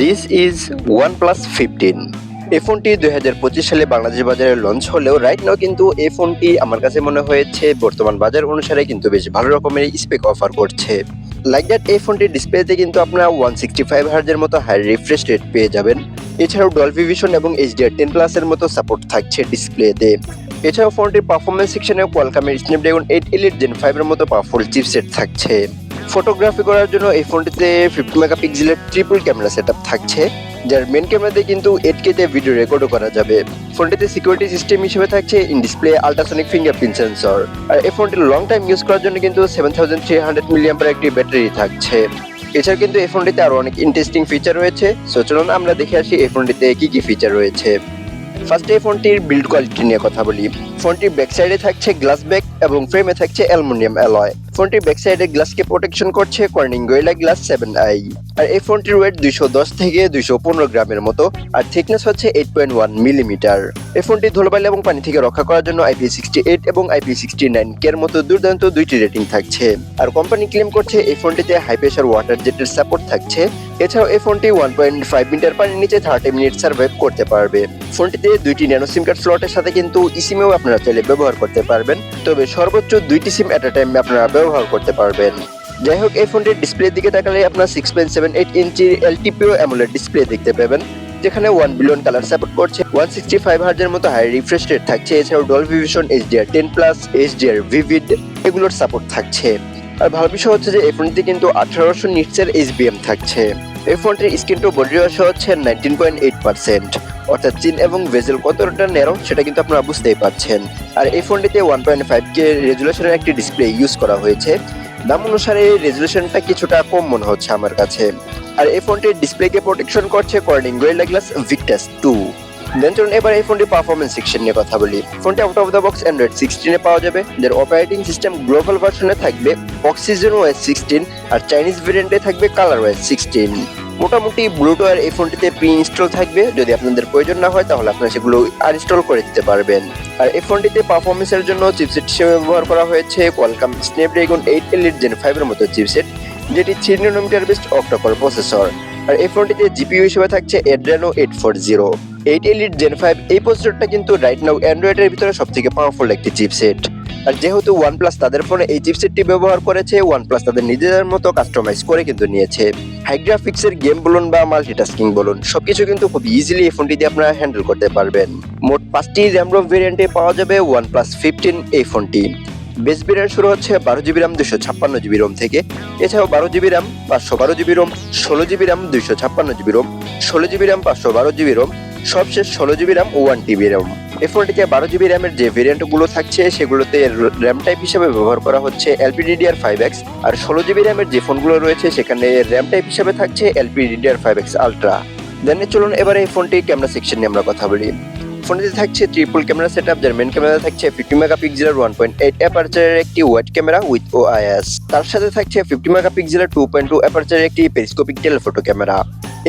This is one plus fifteen এই ফোনটি দুই হাজার পঁচিশ সালে বাংলাদেশ বাজারে লঞ্চ হলেও রাইট নাও কিন্তু এই ফোনটি আমার কাছে মনে হয়েছে বর্তমান বাজার অনুসারে কিন্তু বেশ ভালো রকমের স্পেক অফার করছে। লাইক দ্যাট এই ফোনটির ডিসপ্লেতে কিন্তু আপনারা ওয়ান সিক্সটি ফাইভ হার্জের মতো হাই রিফ্রেশ রেট পেয়ে যাবেন। এছাড়াও ডলভি ভিশন এবং এইচডিআর টেন প্লাসের মতো সাপোর্ট থাকছে ডিসপ্লেতে এছাড়াও ফোনটির পারফরমেন্স সেকশনে কোয়ালকামের স্ন্যাপড্রাগন এইট এলিট জেন ফাইভের মতো পাওয়ারফুল চিপসেট থাকছে। ফটোগ্রাফি করার জন্য এই ফোনটিতে ফিফটি মেগাপিক্সেলের ট্রিপল ক্যামেরা সেটআপ থাকছে, যার মেন ক্যামেরাতে কিন্তু এইট কেতে ভিডিও রেকর্ডও করা যাবে। ফোনটিতে সিকিউরিটি সিস্টেম হিসেবে থাকছে in display ultrasonic fingerprint sensor আর এই ফোনটি লং টাইম ইউজ করার জন্য কিন্তু সেভেন থাউজেন্ড থ্রি হান্ড্রেড মিলিয়ামের একটি ব্যাটারি থাকছে। এছাড়া কিন্তু এই ফোনটিতে আরও অনেক ইন্টারেস্টিং ফিচার রয়েছে। সো চলুন আমরা দেখে আসি এই ফোনটিতে কি কি ফিচার রয়েছে। ফার্স্টে এই ফোনটির বিল্ড কোয়ালিটি নিয়ে কথা বলি। ফোনটির ব্যাক সাইডে থাকছে গ্লাস ব্যাক এবং ফ্রেমে থাকছে অ্যালুমিনিয়াম অ্যালয় ফোনটির ব্যাক সাইডে গ্লাসকে প্রোটেকশন করছে Corning Gorilla glass seven i. আর এই ফোনটির ওয়েট দুইশো দশ থেকে দুইশো পনেরো গ্রামের মতো, আর থিকনেস হচ্ছে এইট পয়েন্ট ওয়ান মিলিমিটার। এই ফোনটি ধুলোবালি এবং পানি থেকে রক্ষা করার জন্য আইপি সিক্সটি এইট এবং আইপি সিক্সটি নাইন কের মতো দুর্দান্ত দুইটি রেটিং থাকছে। আর কোম্পানি ক্লেম করছে এই ফোনটিতে হাই প্রেশার ওয়াটার জেটের সাপোর্ট থাকছে। এছাড়াও এই ফোনটি ওয়ান পয়েন্ট ফাইভ মিটার পানির নিচে থার্টি মিনিট সার্ভাইভ করতে পারবে। ফোনটিতে দুইটি ন্যানো সিম কার্ড স্লটের সাথে কিন্তু ইসিমেও আপনারা চাইলে ব্যবহার করতে পারবেন। তবে সর্বোচ্চ দুইটি সিম এট আ টাইমে আপনারা ব্যবহার করতে পারবেন। যাই হোক, এই ফোনটির ডিসপ্লের দিকে তাকালে আপনার সিক্স পয়েন্ট সেভেন এইট ইঞ্চির এলটিপিও অ্যামোলেড ডিসপ্লে দেখতে পাবেন, যেখানে ওয়ান বিলিয়ন কালার সাপোর্ট করছে ওয়ান সিক্সটি ফাইভ হার্জের মতো হাই রিফ্রেশ রেট থাকছে, এছাড়াও Dolby vision HDR ten plus HDR vivid এগুলোর সাপোর্ট থাকছে। আর ভালো বিষয় হচ্ছে যে এই ফোনটিতে কিন্তু আঠারোশো নিটসের এইচবিএম থাকছে। এই ফোনটির স্ক্রিন টু বডি রেশিও হচ্ছে নাইনটিন পয়েন্ট এইট পার্সেন্ট অর্থাৎ চিন এবং ভেজেল কতটা ন্যারো সেটা কিন্তু আপনারা বুঝতেই পারছেন। আর এই ফোনটিতে ওয়ান পয়েন্ট ফাইভ কে রেজুলেশনের একটি ডিসপ্লে ইউজ করা হয়েছে। দাম অনুসারে রেজুলেশনটা কিছুটা কম মনে হচ্ছে আমার কাছে। আর এই ফোনটির ডিসপ্লেকে প্রোটেকশন করছে Corning Gorilla glass Victus two then এবার এই ফোনটির পারফরমেন্স সেকশন নিয়ে কথা বলি। ফোনটি out of the box Android সিক্সটিনে পাওয়া যাবে। যার অপারেটিং সিস্টেম গ্লোবাল ভার্সনে থাকবে অক্সিজেন ওয়েস সিক্সটিন আর চাইনিজ ভেরিয়েন্টে থাকবে কালার ওয়েস সিক্সটিন মোটামুটি ব্লুটুয়ার এই ফোনটিতে প্রি ইনস্টল থাকবে। যদি আপনাদের প্রয়োজন না হয়, তাহলে আপনারা সেগুলো আনইনস্টল করে দিতে পারবেন। আর এই ফোনটিতে পারফরমেন্সের জন্য চিপসেট হিসেবে ব্যবহার করা হয়েছে Qualcomm Snapdragon eight elite gen ফাইভের মতো চিপসেট যেটি three nanometre based octa core processor আর এই ফোনটিতে জিপিইউ হিসেবে থাকছে Adreno eight four zero eight elite gen five এই প্রসেসরটা কিন্তু রাইট নাও অ্যান্ড্রয়েডের ভিতরে সব থেকে পাওয়ারফুল একটি চিপসেট আর যেহেতু ওয়ানপ্লাস তাদের ফোনে এই চিপসেটটি ব্যবহার করেছে ওয়ানপ্লাস তাদের নিজেদের মতো কাস্টমাইজ করে কিন্তু নিয়েছে। হাই গ্রাফিক্সের গেম বলুন বা মাল্টিটাস্কিং বলুন, সবকিছু কিন্তু খুব ইজিলি এই ফোনটি দিয়ে আপনারা হ্যান্ডেল করতে পারবেন। মোট পাঁচটি র্যাম রোম ভেরিয়েন্টে পাওয়া যাবে ওয়ানপ্লাস ফিফটিন এই ফোনটি বেস ভেরিয়েন্ট শুরু হচ্ছে বারো জিবি র্যাম দুশো ছাপ্পান্ন জিবি রোম থেকে। এছাড়াও বারো জিবি র্যাম পাঁচশো বারো জিবি রোম ষোলো জিবি র্যাম দুইশো ছাপ্পান্ন জিবি রোম ষোলো জিবি র্যাম পাঁচশো বারো জিবি রোম সবশেষ ষোলো GB RAM one TB RAM এই ফোনটিতে বারো জিবি র্যামের যে ভেরিয়েন্টগুলো থাকছে, সেগুলোতে র্যাম টাইপ হিসেবে ব্যবহার করা হচ্ছে এলপিডিডিআর ফাইভ এক্স আর ষোলো জিবি র্যামের যে ফোনগুলো রয়েছে, সেখানে র্যাম টাইপ হিসেবে থাকছে LPDDR five X ultra then চলুন এবারে এই ফোনটি ক্যামেরা সেকশন নিয়ে আমরা কথা বলি। ফোনটিতে থাকছে ট্রিপল ক্যামেরা সেট আপ যার মেন ক্যামেরা থাকছে ফিফটি মেগা মেগাপিক্সেলের ওয়ান পয়েন্ট এইট অ্যাপারচারের একটি wide camera with O IS তার সাথে থাকছে ফিফটি মেগা মেগাপিক্সেলের টু পয়েন্ট টু অ্যাপারচারের একটি পেরিস্কোপিক টেলিফোটো ক্যামেরা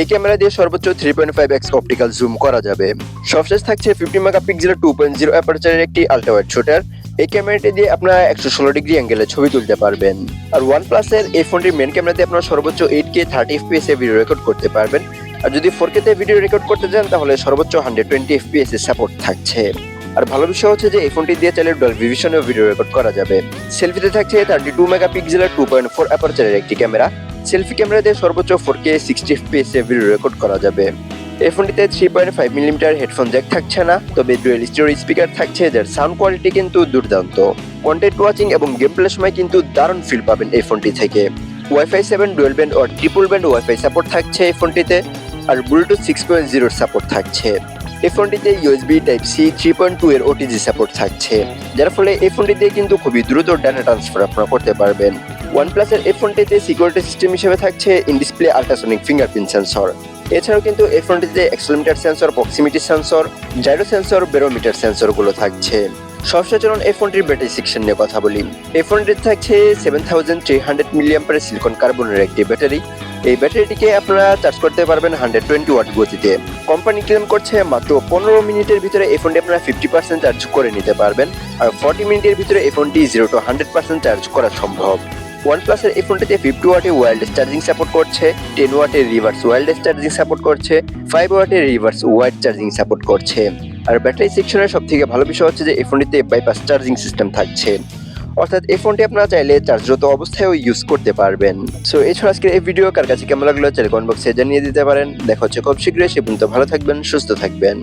এই ক্যামেরা দিয়ে সর্বোচ্চ three point five X optical zoom করা যাবে। সবশেষ থাকছে ফিফটি মেগাপিক্সেলের টু পয়েন্ট জিরো অ্যাপারচারের একটি আল্ট্রা ওয়াইড শুটার এই ক্যামেরাটি দিয়ে আপনারা একশো ষোলো ডিগ্রি অ্যাঙ্গেলে ছবি তুলতে পারবেন। আর ওয়ান প্লাসের এই ফোনটির মেন ক্যামেরা দিয়ে আপনারা সর্বোচ্চ এইট কে থার্টি এফপিএস এ ভিডিও রেকর্ড করতে পারবেন। আর যদি ফোর তে ভিডিও রেকর্ড করতে চান, তাহলে সর্বোচ্চ হান্ড্রেড টোয়েন্টি এফপিএস এর সাপোর্ট থাকছে। আর ভালো বিষয় হচ্ছে যে এই ফোনটি দিয়ে চাইলে ডলবি ভিশনেও ভিডিও রেকর্ড করা যাবে। সেলফিতে থাকছে থার্টি টু মেগাপিক্সেলের টু পয়েন্ট ফোর অ্যাপারচারের একটি ক্যামেরা। সেলফি ক্যামেরা দিয়ে সর্বোচ্চ four K sixty FPS record করা যাবে। এই ফোনটিতে three point five millimetre headphone jack থাকছে না, তবে ডুয়েল স্টোরি স্পিকার থাকছে, যার সাউন্ড কোয়ালিটি কিন্তু দুর্দান্ত। কন্টেন্ট ওয়াচিং এবং গেম প্লের সময় কিন্তু দারুণ ফিল পাবেন এই ফোনটি থেকে। ওয়াইফাই সেভেন ডুয়েল ব্যান্ড ও ট্রিপল ব্যান্ড ওয়াইফাই সাপোর্ট থাকছে এই ফোনটিতে, আর ব্লুটুথ সিক্স পয়েন্ট জিরোর সাপোর্ট থাকছে। এই ফোনটিতে USB type C three point two এর ওটিজি সাপোর্ট থাকছে, যার ফলে এই ফোনটিতে কিন্তু খুবই দ্রুত ডাটা ট্রান্সফার আপনারা করতে পারবেন। ওয়ানপ্লাসের এই ফোনটিতে সিকিউরিটি সিস্টেম হিসেবে থাকছে in display ultrasonic fingerprint sensor এছাড়াও কিন্তু এই ফোনটিতে accelerometer sensor proximity sensor gyro sensor barometer সেন্সরগুলো থাকছে। সবশেষ চলুন এই ফোনটির ব্যাটারি সেকশন নিয়ে কথা বলি। এই ফোনটির থাকছে সেভেন থাউজেন্ড থ্রি হান্ড্রেড মিলিয়াম্পারের সিলিকন কার্বনের একটি ব্যাটারি এই ব্যাটারিটিকে আপনারা চার্জ করতে পারবেন হান্ড্রেড টোয়েন্টি ওয়াট গতিতে। কোম্পানি ক্লেম করছে মাত্র পনেরো মিনিটের ভিতরে এই ফোনটি আপনারা ফিফটি পার্সেন্ট চার্জ করে নিতে পারবেন। আর ফর্টি মিনিটের ভিতরে এই ফোনটি zero to hundred percent charge করা সম্ভব। ওয়ান প্লাসের এই ফোনটিতে ফিফটি ওয়াটের ওয়ারলেস চার্জিং সাপোর্ট করছে টেন ওয়াটের রিভার্স ওয়ারলেস চার্জিং সাপোর্ট করছে ফাইভ ওয়াটের রিভার্স ওয়াইড চার্জিং সাপোর্ট করছে। আর ব্যাটারি সেকশনের সব থেকে ভালো বিষয় হচ্ছে যে এই ফোনটিতে বাইপাস চার্জিং সিস্টেম থাকছে। অর্থাৎ এই ফোনটি আপনারা চাইলে চার্জরত অবস্থায়ও ইউজ করতে পারবেন। সো এছাড়া আজকের এই ভিডিও কার কাছে কেমন লাগল চাইলে কমেন্ট বক্সে জানিয়ে দিতে পারেন। দেখা হচ্ছে খুব শীঘ্রই, সে পর্যন্ত ভালো থাকবেন, সুস্থ থাকবেন।